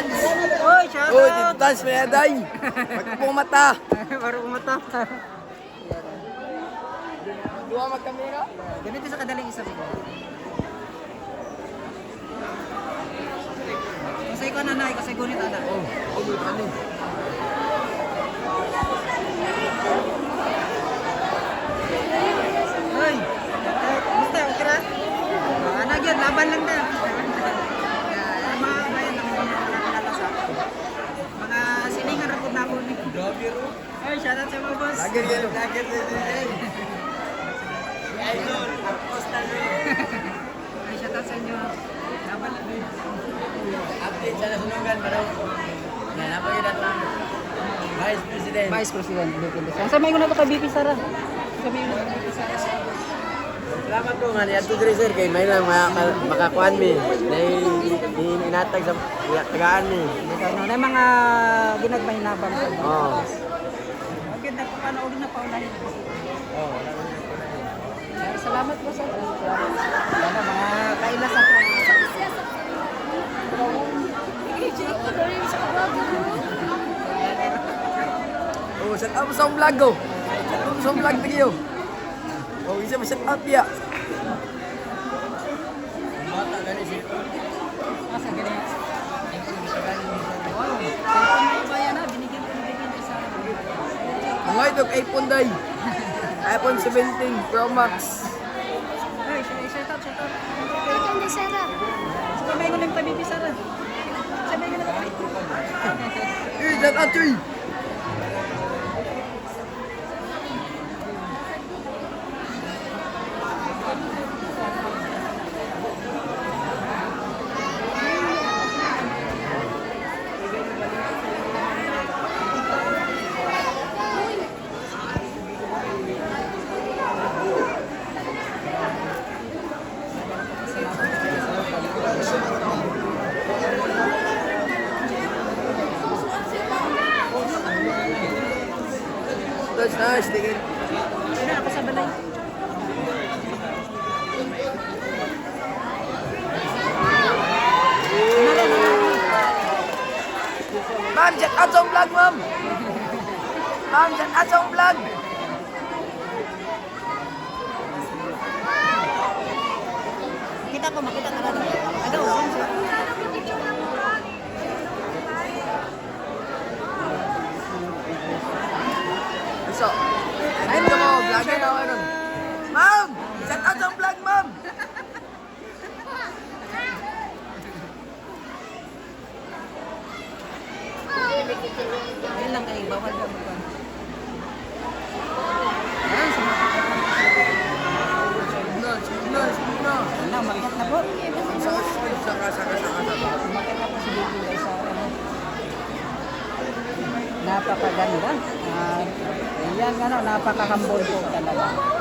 Tans! Oy, shout out! Tito Tans, may aday! Magpong mata! Baru umatap. Dua magkamera? Ganito sa kadaling isa ko. Kasi ko nanay, kasi gunit anak. Oh, oh, ano. Hoy! Basta, okay? Ah, Anak yun, laban lang na. Ah, Mga kabayan ng mga nakalasa. Mga siningan rapod na ako ni. Grabe ro. Mga boss. Lager yan, lager yan. Idol, postal. Ay, shoutout sa inyo. Laban lang. Update sa nasunugan, bro. Yan, napagin lang. Vice President. Vice President, BP Sara. Sa may ko na ito kay BP Sara. Sa may ko na ito kay Sara. Salamat po nga ni Ato Dre sir kay may lang makakuan mi. Dahil inatag sa tagaan mi. Ano, na mga ginagmay nabang ko. Oo. Ang ganda pa paano ulit na paunahin. Oh. Salamat po sa Ano, mga kailas ako. Oh, set up sa vlog ko. Set up sa vlog tayo. Oh, isa ma set up ya. Mata gani si Asa ganyan. Wow. Kaya bayan na, binigyan ko ng BP Sara. Mga ito iPhone day. iPhone 17 Pro Max. Ay, shout out, shout out. Ikaw ni Sarah. Sa may ko lang kay BP Sara. Sa may ko lang kay Eh, set up tuy. That's nice. Tingin. Ano ako sa balay? Ma'am, out sa vlog, ma'am. Ma'am, out sa vlog. Kita ko, makita ka na lang. Ano? So, ay mo, vlogger na ako Ayun lang kayo, bawal signal, signal. Ano, makikat na po. Saka, saka, saka, saka. Makikat na po si Baby Inday sa ano. Napakaganda. Ah, yan ano, napakakambol po talaga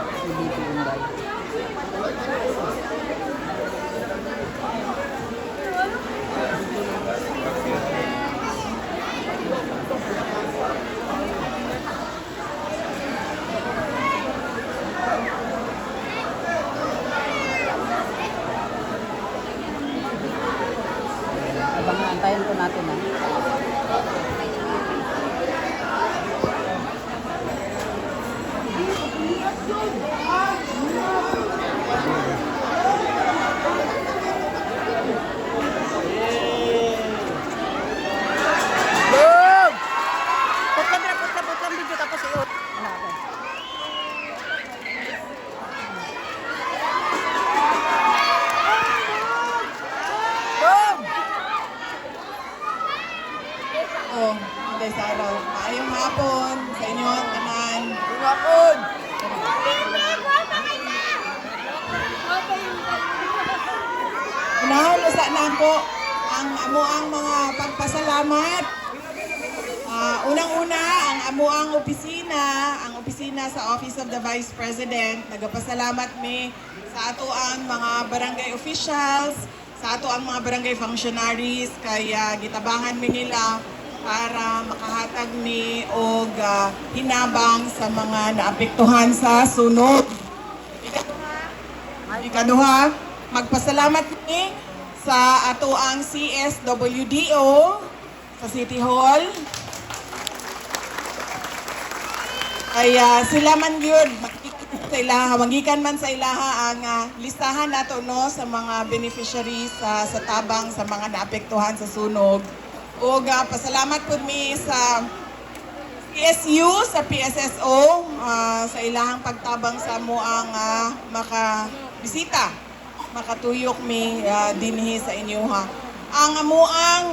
Abang antayin po natin ah. Boom! Putlan na, putlan, putlan video tapos i-out. Ano ako? Boom! Oh, hindi sa araw. Maayong hapon sa inyo at tanan. Tingapon! Inahalusa na po ang amuang mga pagpasalamat. Ah, Unang-una, ang amuang opisina, ang opisina sa Office of the Vice President, nagapasalamat mi sa ato ang mga barangay officials, sa ato ang mga barangay functionaries, kaya gitabangan mi nila para makahatag ni og ah, hinabang sa mga naapektuhan sa sunog. Ikaduha, magpasalamat ni sa ato ang CSWDO sa City Hall. Kaya sila man gyud sa ilaha, magikan man sa ilaha ang ah, listahan nato no sa mga beneficiaries sa sa tabang sa mga naapektuhan sa sunog. O pasalamat pud mi sa PSU sa PSSO ah, sa ilahang pagtabang sa mo ang ah, makabisita makatuyok mi ah, dinhi sa inyo ha. Ang amuang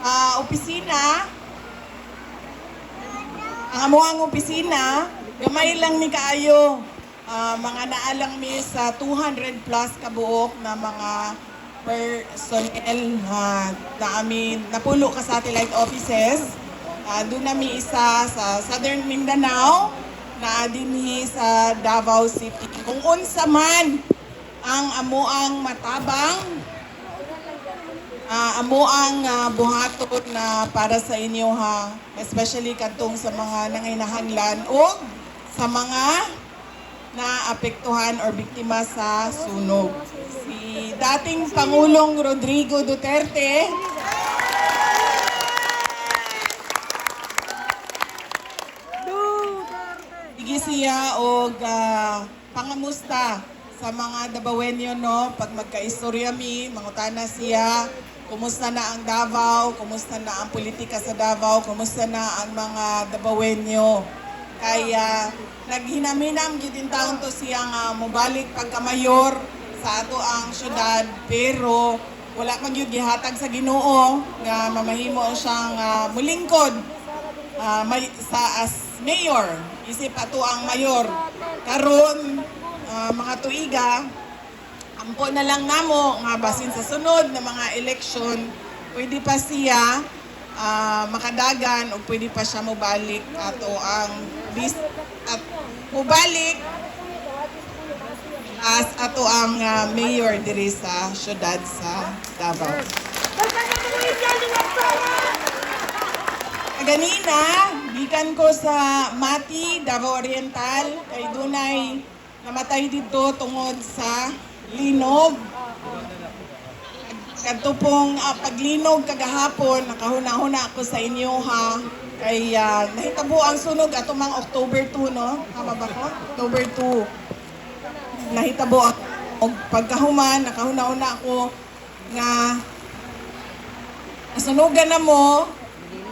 ah, opisina ang amuang opisina gamay lang ni kaayo Ah, mga naalang mi sa 200 plus kabuok na mga personnel ha, na amin napulo ka satellite offices Ah, doon nami isa sa Southern Mindanao na dinhi sa Davao City. Kung unsa man ang amuang matabang, ah, amuang ah, buhaton na para sa inyo ha, especially kadtong sa mga nanginahanglan o sa mga naapektuhan or biktima sa sunog. Si dating Pangulong Rodrigo Duterte. Igi siya og ah, pangamusta sa mga Dabawenyo no? Pag magkaistorya mi mangutana siya. Kumusta na ang Davao? Kumusta na ang politika sa Davao? Kumusta na ang mga Dabawenyo? Kaya naghinaminam gyud in taon to siya nga mobalik pagka-mayor sa ato ang syudad. Pero wala man gyud gihatag sa Ginoo nga mamahimo siyang ah, mulingkod ah, may, sa as mayor, isip ato ang mayor. Karon ah, mga tuiga, ampo na lang namo nga basin sa sunod na mga eleksyon, pwede pa siya ah, makadagan o pwede pa siya mobalik ato ang bis at mobalik as ato ang ah, mayor diri sa syudad sa Davao. Ganina, gikan ko sa Mati, Davao Oriental, kay Dunay namatay dito tungod sa linog. Kadto pong ah, paglinog kagahapon, nakahuna-huna ako sa inyo ha. Kay ah, nahitabo ang sunog ato mang October 2, no? Tama ba ko? October 2. Nahitabo ako. Pagkahuman, nakahuna-una ako nga nasunugan na mo,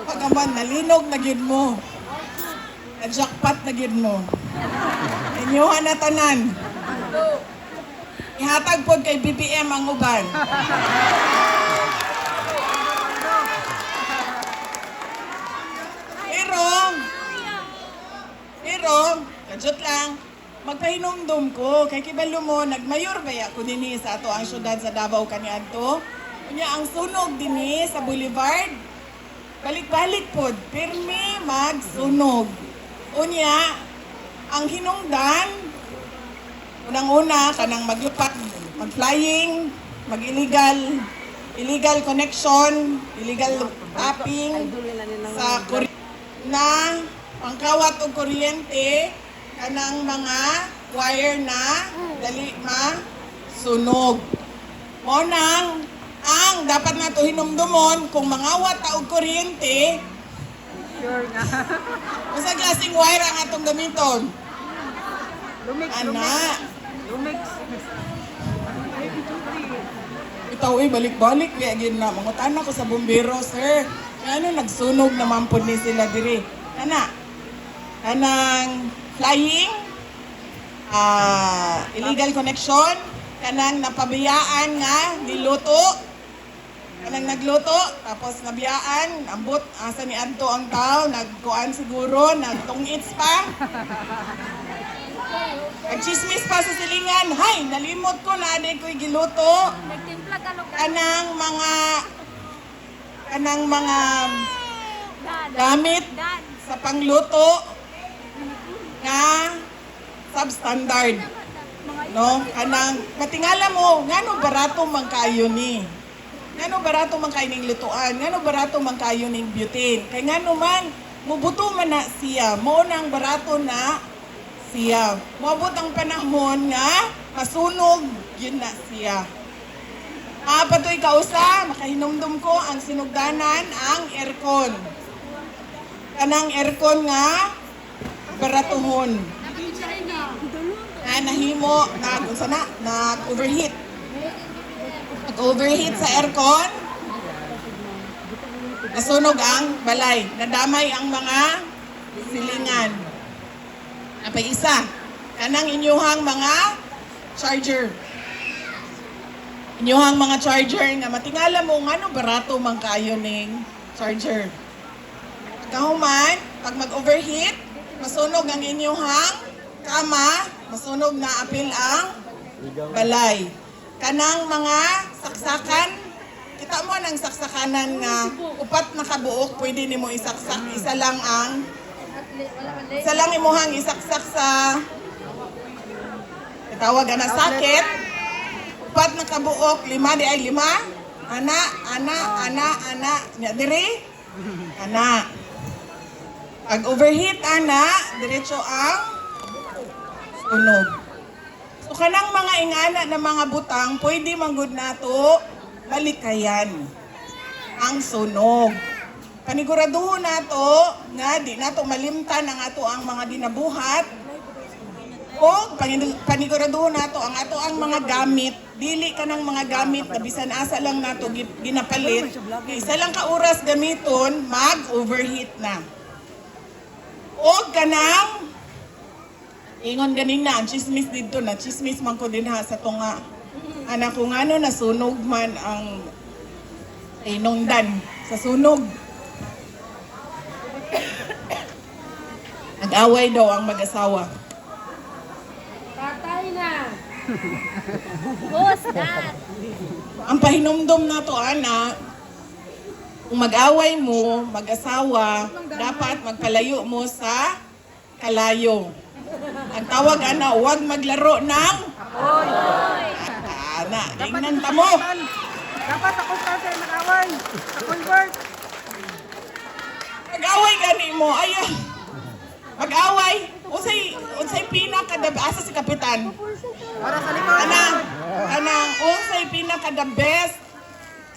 pagaman, nalinog na gyud mo. Na-jackpot na gyud mo. Inyuhan na tanan. Ihatag pod kay BBM ang uban. Pero, pero, kadyot lang, magpahinumdum ko. Kay kibalo mo, nagmayor ba ya ko dinhi sa ato ang syudad sa Davao kaniadto? Unya ang sunog dinhi sa Boulevard, balik-balik pod, pirmi magsunog. Unya, ang hinungdan, unang-una, kanang maglupat, mag-flying, mag-illegal, illegal connection, illegal tapping sa na pangkawat og kuryente kanang mga wire na dali ma sunog. Mo nang ang dapat nato hinumdumon kung mangawat ta og kuryente Sure nga. Usa klaseng wire ang atong gamiton? Lumix, Ana. lumix. Itaw eh, balik-balik kaya gid na. Mangutana ko sa bumbero, sir. Ano nagsunog naman po ni sila diri. Ana. Kanang flying, ah illegal connection, kanang napabiyaan nga niluto, kanang nagluto, tapos nabiyaan, ambot, asa ni Anto ang tao, nagkuan siguro, nagtungits pa. Nagchismis pa sa silingan, hay, nalimot ko na aday ko'y giluto. Nagtimpla ka lo Kanang mga, kanang mga gamit sa pangluto nga substandard. No? Kanang, matingala mo, ngano barato man kayo ni? Ngano barato man kayo ning lutuan? Ngano barato man kayo ning butane? Kay ngano man, mubuto man na siya. Mo nang barato na siya. Moabot ang panahon nga masunog yun na siya. Maapatoy kausa, makahinumdum ko ang sinugdanan ang aircon. Kanang aircon nga baratuhon. Na nahimo nag unsa na nag overheat. Overheat sa aircon. Nasunog ang balay. Nadamay ang mga silingan. Apay isa. Kanang inyuhang mga charger. Inyuhang mga charger nga matingala mo nga no barato man kayo ning charger. Kahuman, pag mag-overheat, masunog ang inyuhang kama, masunog na apil ang balay. Kanang mga saksakan, kita mo ng saksakanan nga upat na kabuok, pwede nimo isaksak, isa lang ang isa lang imuhang isaksak sa tawag na sakit. Upat na kabuok, lima di ay lima. Ana, ana, ana, ana. Nya diri. Ana. Pag overheat ana, diretso ang sunog. So kanang mga ingana na mga butang, pwede manggod nato malikayan ang sunog. Paniguraduho nato nga di nato malimtan ang ato ang mga ginabuhat o panig- paniguraduho nato ang ato ang mga gamit. Dili ka ng mga gamit na bisan asa lang nato gi- ginapalit. Isa lang ka oras gamiton mag overheat na. O kanang ingon ganing na ang chismis dito na chismis man ko din ha sa tunga anak ko nga no nasunog man ang inongdan sa sunog nag-away daw ang mag-asawa Patay na. Who's that? Ang pahinumdom na to, ana, kung mag-away mo, mag-asawa, dapat magpalayo mo sa kalayo. Ang tawag, ana, huwag maglaro ng... Ana, ingnan ta mo. Dapat ako sa sa mag-away. Ako'y work. Mag-away gani mo, ayaw. Mag-away. Unsay, unsay pinaka asa si kapitan. Para sa likod. Anang, anang, unsay pinaka the best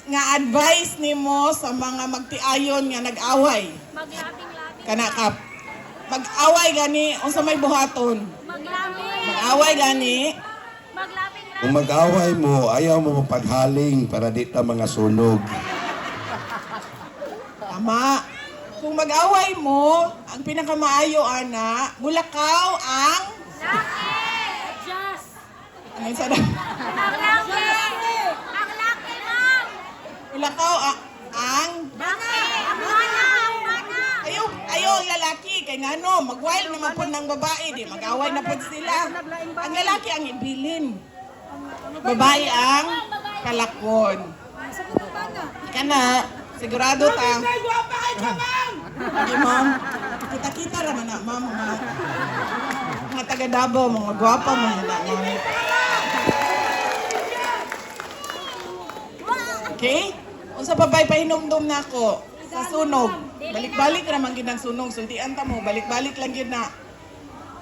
nga advice nimo sa mga magtiayon nga nag-away. Maglaping-laping. Kana kap. Mag-away gani unsa may buhaton. Mag-away gani. Kung mag-away mo, ayaw mo mapaghaling para di ta mga sunog. tama. Kung mag-away mo, ang pinakamaayo ana, mulakaw ang Laki. Just. ano sa Ang laki. Ang laki, ma'am. mulakaw a- ang Laki. Ang mana. Ang mana. Ayaw, ayaw ang lalaki kay ngano, mag-wild naman po ng babae, di mag-away na po sila. Ang lalaki ang ibilin. Babae ang kalakon. Kana, sigurado ta. Hindi, ma'am. Kita-kita raman na, ma'am. Mga, mga taga Davao, mga gwapa mo na, ma'am. Okay? Unsa pa ba'y pahinumdum na ako sa sunog. Balik-balik raman gid ang sunog. Sultian ta mo, balik-balik lang gid na.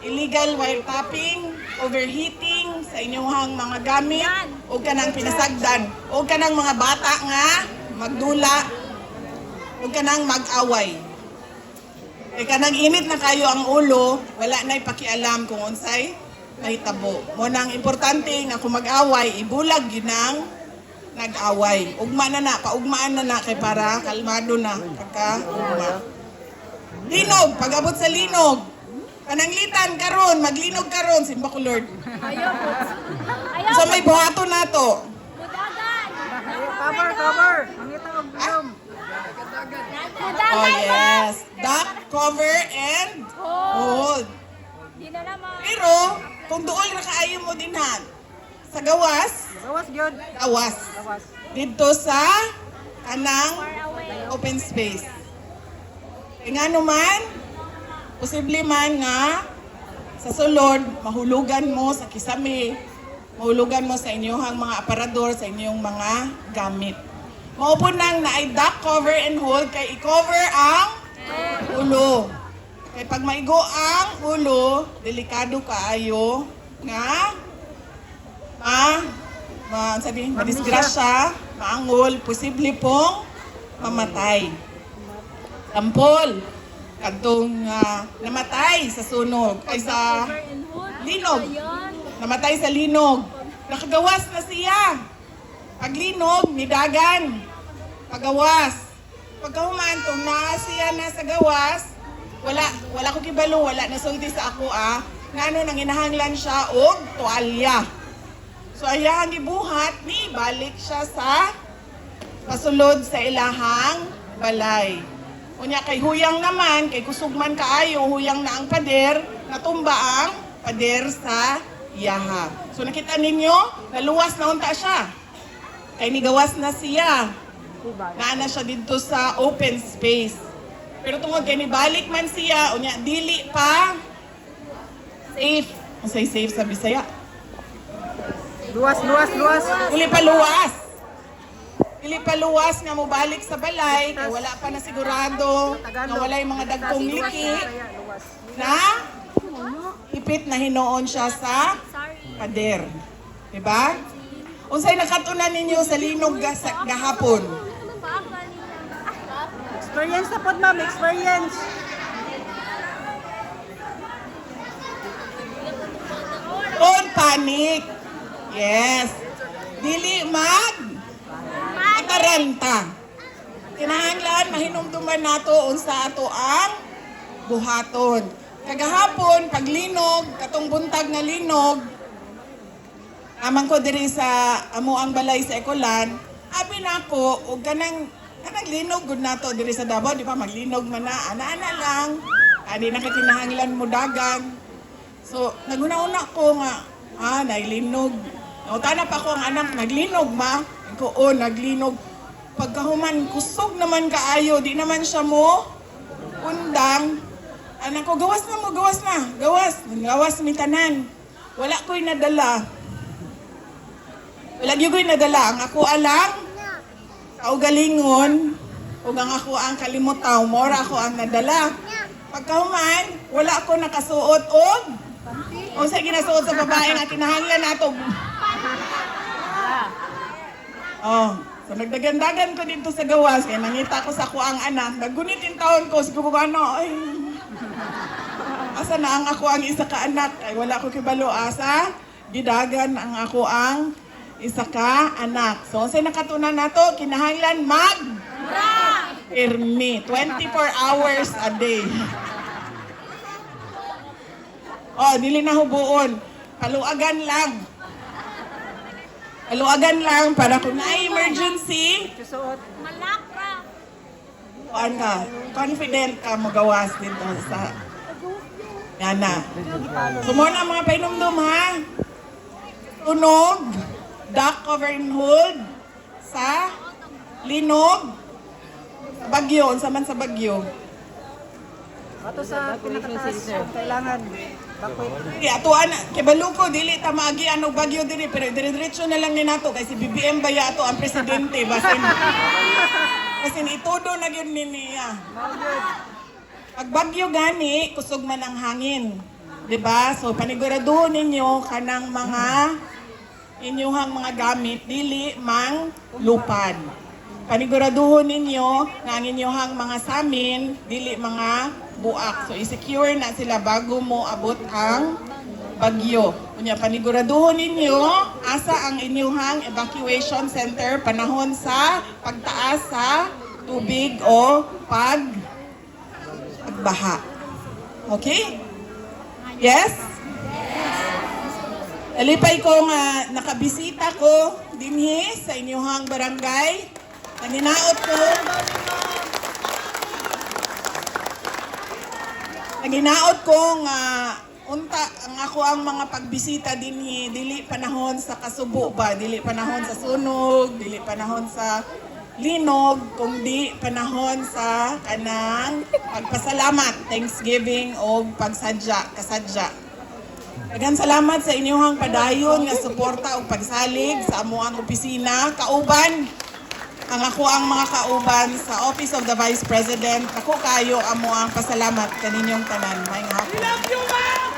Illegal wiretapping, overheating sa inyong mga gamit, o kanang pinasagdan, o kanang mga bata nga magdula, o kanang mag-away. E kanang init na kayo ang ulo, wala na pakialam kung unsay mahitabo. Mo nang importante nga kung mag-away, ibulag yun ang nag-away. Ugma na na, paugmaan na na kay para kalmado na pagka ugma. Linog, pag-abot sa linog. Pananglitan karon, maglinog karon, simba ko Lord. Ayaw. Ayaw. So may buhato na to. Budagan. Cover, cover. Mangita og gulom. Oh Budagan. yes, duck, cover, and hold. Pero, kung doon na kaayo mo din ha, sa gawas, Gawas gyud. gawas. Gawas. Dito sa kanang open space. E nga naman, posible man nga sa sulod, mahulugan mo sa kisame, mahulugan mo sa inyong mga aparador, sa inyong mga gamit. Maupo nang na ay duck cover and hold kay i-cover ang ulo. Kay pag maigo ang ulo, delikado kaayo nga ma ma, sabi, madisgrasya, maangol, posible pong mamatay. Tampol, kadtong ah, namatay sa sunog, ay sa linog. Namatay sa linog. Nakagawas na siya. Paglinog, nidagan. Pagawas. Pagkahuman, na siya na sa gawas, wala, wala ko kibalo, wala nasulti sa ako ah. Nga ano, nanginahanglan siya og tuwalya. So ayang gibuhat ni balik siya sa pasulod sa ilahang balay. Unya kay huyang naman, kay kusugman kaayo, huyang na ang pader, natumba ang pader sa iyaha. So nakita ninyo, naluwas na unta siya. Kay nigawas na siya. Naana siya dito sa open space. Pero tungod kay nibalik man siya, unya dili pa safe. Ang say safe sa Bisaya. Luwas, luwas, luwas. Dili pa luwas. Dili pa luwas nga mo balik sa balay, kay wala pa na sigurado nga wala yung mga dagkong liki na ipit na hinoon siya sa pader. Diba? Unsay nakatunan ninyo sa linog gahapon? Experience na po, ma'am. Experience. On panic. Yes. Dili mag mataranta. Kinahanglan mahinumduman nato unsa ato ang buhaton. Kagahapon paglinog katong buntag nga linog amang ko diri sa amo ang balay sa Ekolan, abi nako og kanang kanang linog gud nato diri sa Davao di pa maglinog man na ana-ana lang. Ani na kinahanglan mo dagan. So, naguna-una ko nga, ah, naglinog. Nautana pa ko ang anak, naglinog ma. Ko, oh, naglinog. Pagkahuman, kusog naman kaayo, di naman siya mo undang. Anak ko, gawas na mo, gawas na. Gawas. Gawas mi tanan. Wala ko'y nadala. Wala ko'y nadala. Ang ako alang, kaugalingon, ug ang ako ang kalimutaw, mora ako ang nadala. Pagkahuman, wala ako nakasuot og o sa ginasuot sa babae nga kinahanglan nato. Oh, so nagdagandagan ko dito sa gawas kaya nangita ko sa ako ang anak. Nagunit yung taon ko siguro ko ano, ay. Asa na ang ako ang isa ka anak? Ay wala ko kibalo asa. Gidagan ang ako ang isa ka anak. So, sa nakatunan nato, kinahanglan mag Irmi, 24 hours a day. Oh, dili na hubuon. Paluagan lang. Paluagan lang para kung na emergency, Susuot. Malakra. kuan ka, confident ka magawas dito sa Yana. So mo na mga painumdum ha. Tunog, duck cover and hold sa linog, sa bagyo, unsa man sa bagyo. Ato sa pinakataas. Kailangan. Atuan, kay Baluko, dili ta maagi ano bagyo diri, pero dire-diretso na lang ni nato, kay si BBM ba yato ang presidente, basin. Basin itudo na gyud ni niya. Pag bagyo gani, kusog man ang hangin. 'Di ba? So paniguraduhon ninyo kanang mga inyuhang mga gamit dili mang lupad. Paniguraduhon ninyo nga ang inyuhang mga samin dili mga buak. So i-secure na sila bago mo abot ang bagyo. Kunya paniguraduhon ninyo asa ang inyuhang evacuation center panahon sa pagtaas sa tubig o pag pagbaha. Okay? Yes? Alipay ko nga nakabisita ko dinhi sa inyong barangay. Naninaot ko. Naginaot ko nga unta ang ako ang mga pagbisita dinhi dili panahon sa kasubo ba? Dili panahon sa sunog dili panahon sa linog kundi panahon sa kanang pagpasalamat thanksgiving o pagsadya kasadya. Daghang salamat sa inyong padayon nga suporta ug pagsalig sa amuang opisina. Kauban ang ako ang mga kauban sa Office of the Vice President. Ako kayo amo ang pasalamat kaninyong tanan. May hapon.